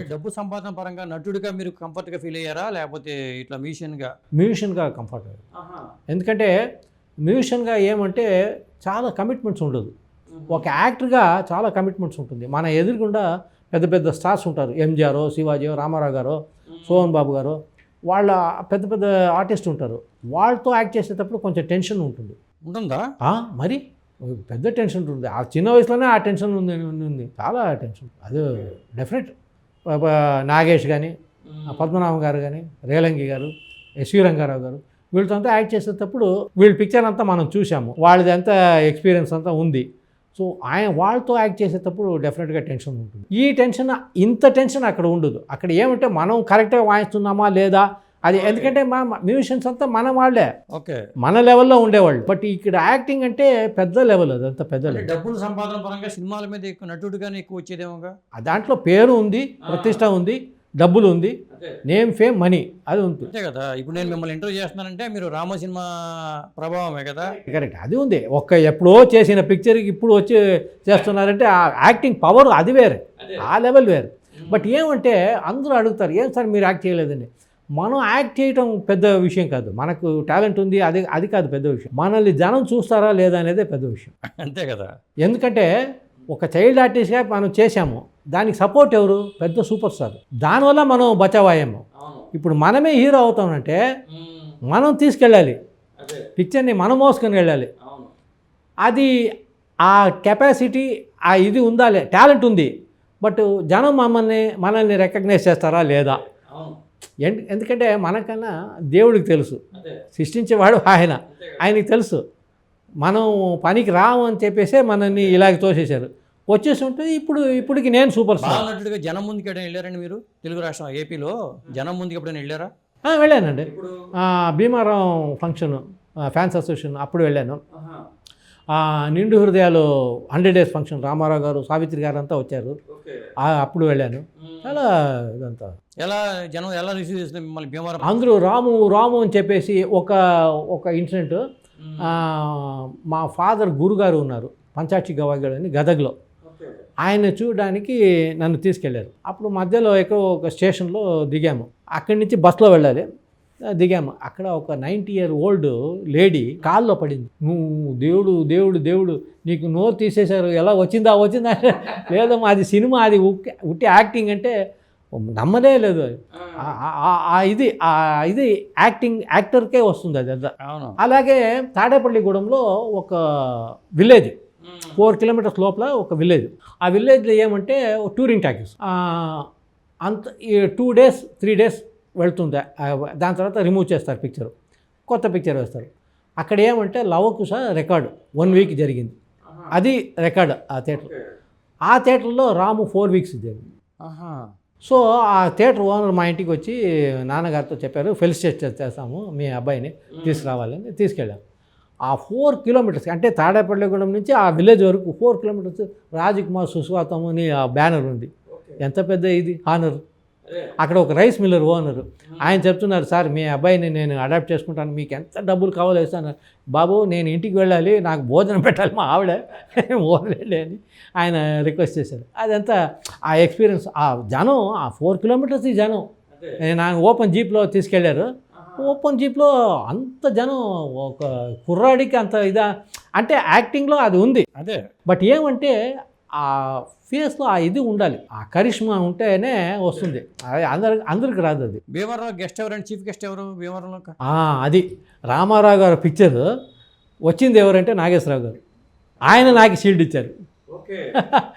డబ్బు సంపాదన పరంగా నటుడిగా మీరు కంఫర్ట్గా ఫీల్ అయ్యారా? లేకపోతే ఇట్లా మ్యూజిషియన్గా మ్యూజిషియన్గా కంఫర్ట్ ఎందుకంటే మ్యూజిషియన్గా ఏమంటే చాలా కమిట్మెంట్స్ ఉండదు. ఒక యాక్టర్గా చాలా కమిట్మెంట్స్ ఉంటుంది. మన ఎదురుగుండా పెద్ద పెద్ద స్టార్స్ ఉంటారు. ఎంజిఆర్ శివాజీ రామారావు గారు సోహన్ బాబు గారు వాళ్ళ పెద్ద పెద్ద ఆర్టిస్ట్ ఉంటారు. వాళ్ళతో యాక్ట్ చేసేటప్పుడు కొంచెం టెన్షన్ ఉంటుంది. ఉంటుందా? ఆ, మరి? పెద్ద టెన్షన్ ఉంటుంది. ఆ చిన్న వయసులోనే ఆ టెన్షన్ ఉంది ఉంది చాలా టెన్షన్ అది డెఫినెట్ నాగేష్ కానీ పద్మనాభం గారు కానీ రేలంగి గారు ఎస్వి రంగారావు గారు వీళ్ళతో అంతా యాక్ట్ చేసేటప్పుడు వీళ్ళ పిక్చర్ అంతా మనం చూసాము వాళ్ళది అంతా ఎక్స్పీరియన్స్ అంతా ఉంది. సో ఆయన వాళ్ళతో యాక్ట్ చేసేటప్పుడు డెఫినెట్గా టెన్షన్ ఉంటుంది. ఈ టెన్షన్ ఇంత టెన్షన్ అక్కడ ఉండదు. అక్కడ ఏమంటే మనం కరెక్ట్గా వాయిస్తున్నామా లేదా అది ఎందుకంటే మా మ్యూజిషియన్స్ అంతా మన వాళ్ళే. ఓకే. మన లెవెల్లో ఉండేవాళ్ళు. బట్ ఇక్కడ యాక్టింగ్ అంటే పెద్ద లెవెల్ అదంతా పెద్ద లెవెల్ డబ్బుల సంపాదన పరంగా సినిమాల మీద ఎక్కువ నటుడిగానే ఎక్కువ వచ్చేదేమోగా? ఆ దాంట్లో పేరు ఉంది ప్రతిష్ట ఉంది డబ్బులు ఉంది. నేమ్ ఫేమ్ మనీ అది ఉంటుంది అంతే కదా. ఇప్పుడు నేను మిమ్మల్ని ఇంటర్వ్యూ చేస్తున్నానంటే మీరు రామ సినిమా ప్రభావమే కదా? కరెక్ట్ అది ఉంది. ఒక్క ఎప్పుడో చేసిన పిక్చర్కి ఇప్పుడు వచ్చి చేస్తున్నారంటే ఆ యాక్టింగ్ పవర్ అది వేరే. ఆ లెవెల్ వేరే. బట్ ఏమంటే అందరూ అడుగుతారు ఏం సార్ మీరు యాక్ట్ చేయలేదండి? మనం యాక్ట్ చేయటం పెద్ద విషయం కాదు. మనకు టాలెంట్ ఉంది అది అది కాదు పెద్ద విషయం. మనల్ని జనం చూస్తారా లేదా అనేదే పెద్ద విషయం. అంతే కదా. ఎందుకంటే ఒక చైల్డ్ ఆర్టిస్ట్గా మనం చేశాము. దానికి సపోర్ట్ ఎవరు? పెద్ద సూపర్ స్టార్. దానివల్ల మనం బచావాయాము ఇప్పుడు మనమే హీరో అవుతామంటే మనం తీసుకెళ్ళాలి. పిక్చర్ని మనం మోసుకొని వెళ్ళాలి. అది ఆ కెపాసిటీ ఆ ఇది ఉందా టాలెంట్ ఉంది. బట్ జనం మమ్మల్ని మనల్ని రికగ్నైజ్ చేస్తారా లేదా? ఎందుకంటే మనకన్నా దేవుడికి తెలుసు. సృష్టించేవాడు ఆయన. ఆయనకి తెలుసు. మనం పనికి రాము అని చెప్పేసే మనల్ని ఇలాగ తోసేశారు. వచ్చేసి ఉంటే ఇప్పుడు ఇప్పటికి నేను సూపర్ స్టార్. నటుడిగా జనం ముందుకు ఎప్పుడైనా వెళ్ళారండి మీరు? తెలుగు రాష్ట్రం ఏపీలో? జనం ముందుకు ఎప్పుడైనా వెళ్ళారా? ఆ, వెళ్ళానండి. ఆ, భీమారం ఫంక్షన్ ఫ్యాన్స్ అసోసియేషన్ అప్పుడు వెళ్ళాను. ఆ, నిండు హృదయాలు హండ్రెడ్ డేస్ ఫంక్షన్ రామారావు గారు సావిత్రి గారు అంతా వచ్చారు ఆ, అప్పుడు వెళ్ళాను. చాలా ఇదంతా. ఎలా జనం ఎలా రిసీవ్ చేస్తుంది మిమ్మల్ని భీమవరం? అందరూ రాము రాము అని చెప్పేసి ఒక ఒక ఇన్సిడెంట్ మా ఫాదర్ గురుగారు ఉన్నారు పంచాక్షి గవాగడ్ అని గదగ్లో. ఆయన చూడడానికి నన్ను తీసుకెళ్ళారు. అప్పుడు మధ్యలో ఎక్కడో ఒక స్టేషన్లో దిగాము. అక్కడి నుంచి బస్సులో వెళ్ళాలి. దిగాము. అక్కడ ఒక నైంటీ ఇయర్ ఓల్డ్ లేడీ కాల్లో పడింది. నువ్వు దేవుడు దేవుడు దేవుడు నీకు నోరు తీసేశారు. ఎలా వచ్చిందా వచ్చిందా? లేదమ్మా అది సినిమా అది ఉట్టి యాక్టింగ్ అంటే నమ్మదే లేదు. ఇది ఆ ఇది యాక్టింగ్ యాక్టర్కే వస్తుంది అది. అలాగే తాడేపల్లిగూడెంలో ఒక విలేజ్ ఫోర్ కిలోమీటర్స్ లోపల ఒక విలేజ్. ఆ విలేజ్లో ఏమంటే టూరింగ్ టాకీస్. అంత టూ డేస్ త్రీ డేస్ వెళ్తుంది. దాని తర్వాత రిమూవ్ చేస్తారు పిక్చర్ కొత్త పిక్చర్ వేస్తారు. అక్కడ ఏమంటే లవకుశ రికార్డు వన్ వీక్ జరిగింది. అది రికార్డ్ ఆ థియేటర్ ఆ థియేటర్లో రాము ఫోర్ వీక్స్ జరిగింది సో ఆ థియేటర్ ఓనర్ మా ఇంటికి వచ్చి నాన్నగారితో చెప్పారు ఫెలిసిటేట్ చేస్తాము మీ అబ్బాయిని తీసుకురావాలని తీసుకెళ్ళాం. ఆ ఫోర్ కిలోమీటర్స్ అంటే తాడేపల్లిగూడెం నుంచి ఆ విలేజ్ వరకు ఫోర్ కిలోమీటర్స్ రాజకుమార్ సుస్వాతం అని ఆ బ్యానర్ ఉంది. ఎంత పెద్ద ఇది? హానర్ అక్కడ ఒక రైస్ మిల్లర్ ఓనర్. ఆయన చెప్తున్నారు సార్ మీ అబ్బాయిని నేను అడాప్ట్ చేసుకుంటాను. మీకు ఎంత డబ్బులు కావాలో ఇస్తాను బాబు నేను ఇంటికి వెళ్ళాలి నాకు భోజనం పెట్టాలి మా ఆవిడ. ఓనరండి అని ఆయన రిక్వెస్ట్ చేశారు. అదంతా ఆ ఎక్స్పీరియన్స్ ఆ జనం ఆ ఫోర్ కిలోమీటర్స్ ఈ జనం. నేను ఆయన ఓపెన్ జీప్లో తీసుకెళ్ళారు. ఓపెన్ జీప్లో అంత జనం ఒక కుర్రాడికి అంత ఇదా అంటే యాక్టింగ్లో అది ఉంది. అదే. బట్ ఏమంటే ఆ ఫేస్లో ఆ ఇది ఉండాలి. ఆ కరిష్మా ఉంటేనే వస్తుంది. అది అందరికి అందరికి రాదు అది. భీమవరంలో గెస్ట్ ఎవరండి చీఫ్ గెస్ట్ ఎవరు భీమవరంలో? ఆ, అది రామారావు గారు పిక్చర్. వచ్చింది ఎవరంటే నాగేశ్వరరావు గారు. ఆయన నాకు షీల్డ్ ఇచ్చారు. ఓకే.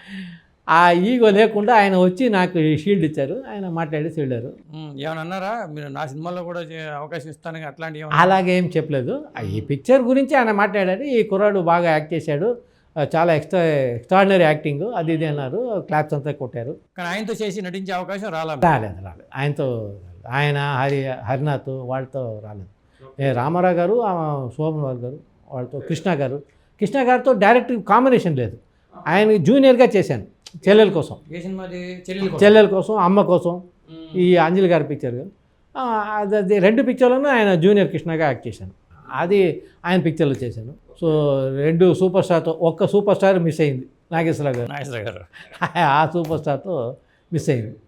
ఆ ఈగో లేకుండా ఆయన వచ్చి నాకు ఈ షీల్డ్ ఇచ్చారు. ఆయన మాట్లాడి వెళ్ళారు ఏమైనా అన్నారా? మీరు నా సినిమాలో కూడా అవకాశం ఇస్తాను అట్లాంటి అలాగేం చెప్పలేదు. ఆ ఈ పిక్చర్ గురించి ఆయన మాట్లాడారు ఈ కుర్రాడు బాగా యాక్ట్ చేశాడు. చాలా ఎక్స్ట్రా ఎక్స్ట్రాడినరీ యాక్టింగ్ అది ఇది అన్నారు. క్లాప్స్ అంతా కొట్టారు. కానీ ఆయనతో చేసి నటించే అవకాశం రాలా రాలేదు రాలేదు. ఆయనతో ఆయన హరి హరినాథ్ వాళ్ళతో రాలేదు. రామారావు గారు శోభన్ బాబు గారు వాళ్ళతో కృష్ణ గారు. కృష్ణ గారితో డైరెక్ట్ కాంబినేషన్ లేదు. ఆయన జూనియర్గా చేశాను చెల్లెల కోసం. చెల్లెలు కోసం. అమ్మ కోసం ఈ అంజలి గారి పిక్చర్ అది రెండు పిక్చర్లను ఆయన జూనియర్ కృష్ణగా యాక్ట్ చేశాను. అది ఆయన పిక్చర్లో చేశాను. సో రెండు సూపర్ స్టార్తో ఒక్క సూపర్ స్టార్ మిస్ అయింది నాగేశ్వరరావు గారు. నాగేశ్వర గారు. ఆ సూపర్ స్టార్తో మిస్ అయింది.